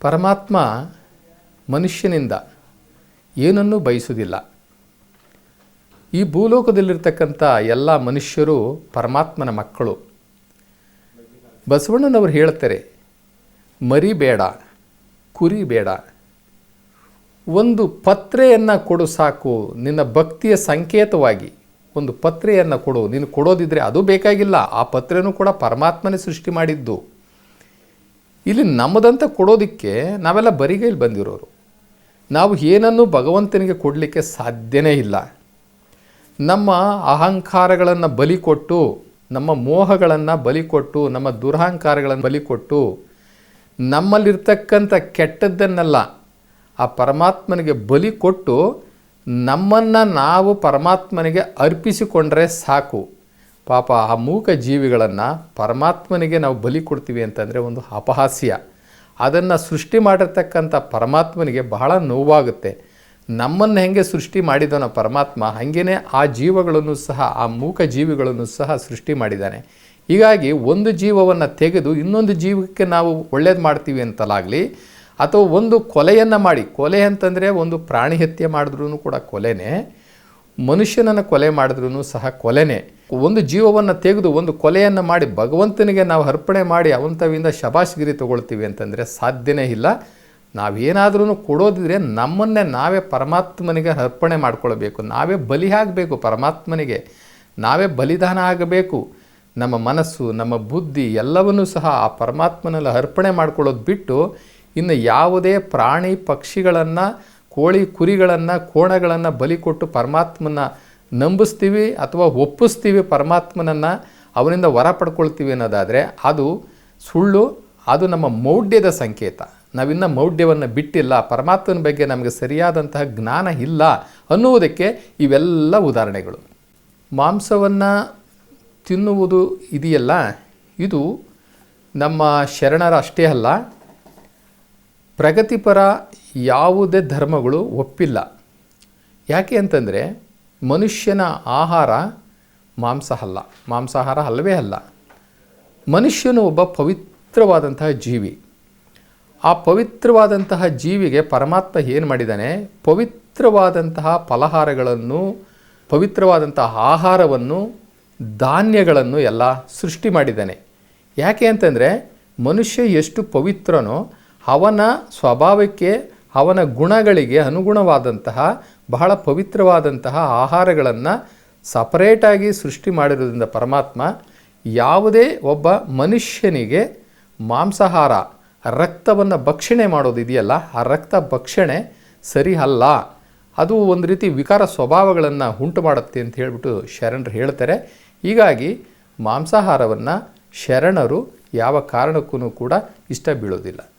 ಪರಮಾತ್ಮ ಮನುಷ್ಯನಿಂದ ಏನನ್ನೂ ಬಯಸುವುದಿಲ್ಲ. ಈ ಭೂಲೋಕದಲ್ಲಿರ್ತಕ್ಕಂಥ ಎಲ್ಲ ಮನುಷ್ಯರು ಪರಮಾತ್ಮನ ಮಕ್ಕಳು. ಬಸವಣ್ಣನವರು ಹೇಳ್ತಾರೆ ಮರಿ ಬೇಡ ಕುರಿ ಬೇಡ ಒಂದು ಪತ್ರೆಯನ್ನು ಕೊಡು ಸಾಕು, ನಿನ್ನ ಭಕ್ತಿಯ ಸಂಕೇತವಾಗಿ ಒಂದು ಪತ್ರೆಯನ್ನು ಕೊಡು, ನೀನು ಕೊಡೋದಿದ್ರೆ ಅದು ಬೇಕಾಗಿಲ್ಲ, ಆ ಪತ್ರೆಯೂ ಕೂಡ ಪರಮಾತ್ಮನೇ ಸೃಷ್ಟಿ ಮಾಡಿದ್ದು. ಇಲ್ಲಿ ನಮ್ಮದಂತ ಕೊಡೋದಕ್ಕೆ ನಾವೆಲ್ಲ ಬರಿಗೈಲಿ ಬಂದಿರೋರು. ನಾವು ಏನನ್ನು ಭಗವಂತನಿಗೆ ಕೊಡಲಿಕ್ಕೆ ಸಾಧ್ಯನೇ ಇಲ್ಲ. ನಮ್ಮ ಅಹಂಕಾರಗಳನ್ನು ಬಲಿ ಕೊಟ್ಟು, ನಮ್ಮ ಮೋಹಗಳನ್ನು ಬಲಿ ಕೊಟ್ಟು, ನಮ್ಮ ದುರಹಂಕಾರಗಳನ್ನು ಬಲಿ ಕೊಟ್ಟು, ನಮ್ಮಲ್ಲಿರ್ತಕ್ಕಂಥ ಕೆಟ್ಟದ್ದನ್ನೆಲ್ಲ ಆ ಪರಮಾತ್ಮನಿಗೆ ಬಲಿ ಕೊಟ್ಟು ನಮ್ಮನ್ನು ನಾವು ಪರಮಾತ್ಮನಿಗೆ ಅರ್ಪಿಸಿಕೊಂಡ್ರೆ ಸಾಕು. ಪಾಪ ಆ ಮೂಕ ಜೀವಿಗಳನ್ನು ಪರಮಾತ್ಮನಿಗೆ ನಾವು ಬಲಿ ಕೊಡ್ತೀವಿ ಅಂತಂದರೆ ಒಂದು ಅಪಹಾಸ್ಯ. ಅದನ್ನು ಸೃಷ್ಟಿ ಮಾಡಿರ್ತಕ್ಕಂಥ ಪರಮಾತ್ಮನಿಗೆ ಬಹಳ ನೋವಾಗುತ್ತೆ. ನಮ್ಮನ್ನು ಹೆಂಗೆ ಸೃಷ್ಟಿ ಮಾಡಿದವನ ಪರಮಾತ್ಮ ಹಾಗೇ ಆ ಜೀವಗಳನ್ನು ಸಹ, ಆ ಮೂಕ ಜೀವಿಗಳನ್ನು ಸಹ ಸೃಷ್ಟಿ ಮಾಡಿದ್ದಾನೆ. ಹೀಗಾಗಿ ಒಂದು ಜೀವವನ್ನು ತೆಗೆದು ಇನ್ನೊಂದು ಜೀವಕ್ಕೆ ನಾವು ಒಳ್ಳೇದು ಮಾಡ್ತೀವಿ ಅಂತಲಾಗಲಿ, ಅಥವಾ ಒಂದು ಕೊಲೆಯನ್ನು ಮಾಡಿ, ಕೊಲೆ ಅಂತಂದರೆ ಒಂದು ಪ್ರಾಣಿ ಹತ್ಯೆ ಮಾಡಿದ್ರೂ ಕೂಡ ಕೊಲೆನೇ ಮನುಷ್ಯನನ್ನು ಕೊಲೆ ಮಾಡಿದ್ರೂ ಸಹ ಕೊಲೆನೇ. ಒಂದು ಜೀವವನ್ನು ತೆಗೆದು ಒಂದು ಕೊಲೆಯನ್ನು ಮಾಡಿ ಭಗವಂತನಿಗೆ ನಾವು ಅರ್ಪಣೆ ಮಾಡಿ ಅವಂತವಿಂದ ಶಬಾಷ್ಗಿರಿ ತಗೊಳ್ತೀವಿ ಅಂತಂದರೆ ಸಾಧ್ಯನೇ ಇಲ್ಲ. ನಾವೇನಾದ್ರೂ ಕೊಡೋದಿದ್ರೆ ನಮ್ಮನ್ನೇ ನಾವೇ ಪರಮಾತ್ಮನಿಗೆ ಅರ್ಪಣೆ ಮಾಡ್ಕೊಳ್ಬೇಕು. ನಾವೇ ಬಲಿ ಆಗಬೇಕು ಪರಮಾತ್ಮನಿಗೆ. ನಾವೇ ಬಲಿದಾನ ಆಗಬೇಕು. ನಮ್ಮ ಮನಸ್ಸು, ನಮ್ಮ ಬುದ್ಧಿ ಎಲ್ಲವನ್ನೂ ಸಹ ಆ ಪರಮಾತ್ಮನಲ್ಲಿ ಅರ್ಪಣೆ ಮಾಡ್ಕೊಳ್ಳೋದು ಬಿಟ್ಟು ಇನ್ನು ಯಾವುದೇ ಪ್ರಾಣಿ ಪಕ್ಷಿಗಳನ್ನು ಕೋಳಿ ಕುರಿಗಳನ್ನು, ಕೋಣಗಳನ್ನು ಬಲಿ ಕೊಟ್ಟು ಪರಮಾತ್ಮನ ನಂಬಿಸ್ತೀವಿ ಅಥವಾ ಒಪ್ಪಿಸ್ತೀವಿ ಪರಮಾತ್ಮನನ್ನು, ಅವನಿಂದ ವರ ಪಡ್ಕೊಳ್ತೀವಿ ಅನ್ನೋದಾದರೆ ಅದು ಸುಳ್ಳು, ಅದು ನಮ್ಮ ಮೌಢ್ಯದ ಸಂಕೇತ. ನಾವಿನ್ನ ಮೌಢ್ಯವನ್ನು ಬಿಟ್ಟಿಲ್ಲ, ಪರಮಾತ್ಮನ ಬಗ್ಗೆ ನಮಗೆ ಸರಿಯಾದಂತಹ ಜ್ಞಾನ ಇಲ್ಲ ಅನ್ನುವುದಕ್ಕೆ ಇವೆಲ್ಲ ಉದಾಹರಣೆಗಳು. ಮಾಂಸವನ್ನು ತಿನ್ನುವುದು ಇದೆಯಲ್ಲ? ಇದು ನಮ್ಮ ಶರಣರ ಅಷ್ಟೇ ಅಲ್ಲ. ಪ್ರಗತಿಪರ ಯಾವುದೇ ಧರ್ಮಗಳು ಒಪ್ಪಿಲ್ಲ. ಯಾಕೆ ಅಂತಂದರೆ ಮನುಷ್ಯನ ಆಹಾರ ಮಾಂಸ ಅಲ್ಲ ಮಾಂಸಾಹಾರ ಅಲ್ಲವೇ ಅಲ್ಲ. ಮನುಷ್ಯನು ಒಬ್ಬ ಪವಿತ್ರವಾದಂತಹ ಜೀವಿ. ಆ ಪವಿತ್ರವಾದಂತಹ ಜೀವಿಗೆ ಪರಮಾತ್ಮ ಏನು ಮಾಡಿದ್ದಾನೆ? ಪವಿತ್ರವಾದಂತಹ ಫಲಹಾರಗಳನ್ನು, ಪವಿತ್ರವಾದಂತಹ ಆಹಾರವನ್ನು, ಧಾನ್ಯಗಳನ್ನು ಎಲ್ಲ ಸೃಷ್ಟಿ ಮಾಡಿದ್ದಾನೆ. ಯಾಕೆ ಅಂತಂದರೆ ಮನುಷ್ಯ ಎಷ್ಟು ಪವಿತ್ರನೋ ಅವನ ಸ್ವಭಾವಕ್ಕೆ ಅವನ ಗುಣಗಳಿಗೆ ಅನುಗುಣವಾದಂತಹ, ಬಹಳ ಪವಿತ್ರವಾದಂತಹ ಆಹಾರಗಳನ್ನು ಸಪರೇಟಾಗಿ ಸೃಷ್ಟಿ ಮಾಡಿರೋದ್ರಿಂದ ಪರಮಾತ್ಮ ಯಾವುದೇ ಒಬ್ಬ ಮನುಷ್ಯನಿಗೆ ಮಾಂಸಾಹಾರ, ರಕ್ತವನ್ನು ಭಕ್ಷಣೆ ಮಾಡೋದು ಇದೆಯಲ್ಲ, ಆ ರಕ್ತ ಭಕ್ಷಣೆ ಸರಿ ಅಲ್ಲ. ಅದು ಒಂದು ರೀತಿ ವಿಕಾರ ಸ್ವಭಾವಗಳನ್ನು ಉಂಟು ಮಾಡುತ್ತೆ ಅಂತ ಹೇಳಿಬಿಟ್ಟು ಶರಣರು ಹೇಳ್ತಾರೆ. ಹೀಗಾಗಿ ಮಾಂಸಾಹಾರವನ್ನು ಶರಣರು ಯಾವ ಕಾರಣಕ್ಕೂ ಕೂಡ ಇಷ್ಟ ಬೀಳೋದಿಲ್ಲ.